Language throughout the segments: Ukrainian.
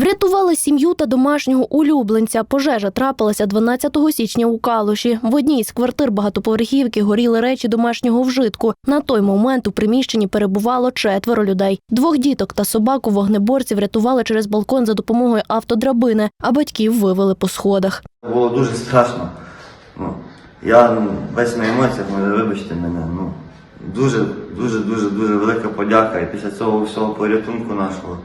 Врятували сім'ю та домашнього улюбленця. Пожежа трапилася 12 січня у Калуші. В одній з квартир багатоповерхівки горіли речі домашнього вжитку. На той момент у приміщенні перебувало четверо людей. Двох діток та собаку вогнеборці врятували через балкон за допомогою автодрабини, а батьків вивели по сходах. Було дуже страшно. Ну, я ну, весь на емоціях, може, вибачте мене. Ну, дуже, дуже, дуже, дуже велика подяка. І після цього всього порятунку нашого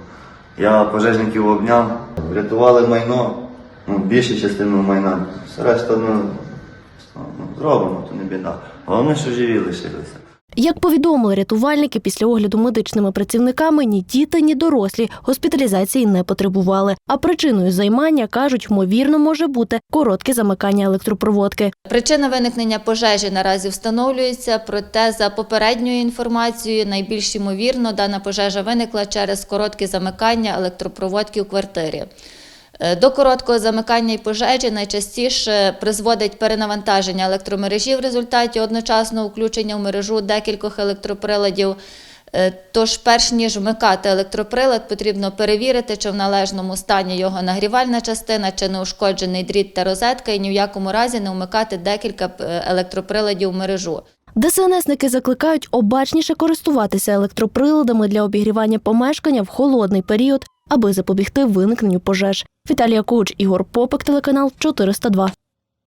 я пожежників обняв, врятували майно, ну, більшу частину майна. Все решта, ну, ну, зробимо, то не біда. Головне, що живі лишилися. Як повідомили рятувальники, після огляду медичними працівниками ні діти, ні дорослі госпіталізації не потребували. А причиною займання кажуть, ймовірно, може бути коротке замикання електропроводки. Причина виникнення пожежі наразі встановлюється, проте за попередньою інформацією, найбільш ймовірно, дана пожежа виникла через коротке замикання електропроводки у квартирі. Е, До короткого замикання і пожежі найчастіше призводить перенавантаження електромережі в результаті одночасного включення в мережу декількох електроприладів. Е, Тож, перш ніж вмикати електроприлад, потрібно перевірити, чи в належному стані його нагрівальна частина, чи не ушкоджений дріт та розетка, і ні в якому разі не вмикати декілька е, електроприладів в мережу. ДСНСники закликають обачніше користуватися електроприладами для обігрівання помешкання в холодний період, аби запобігти виникненню пожеж. Віталія Куч, Ігор Попик, телеканал 402.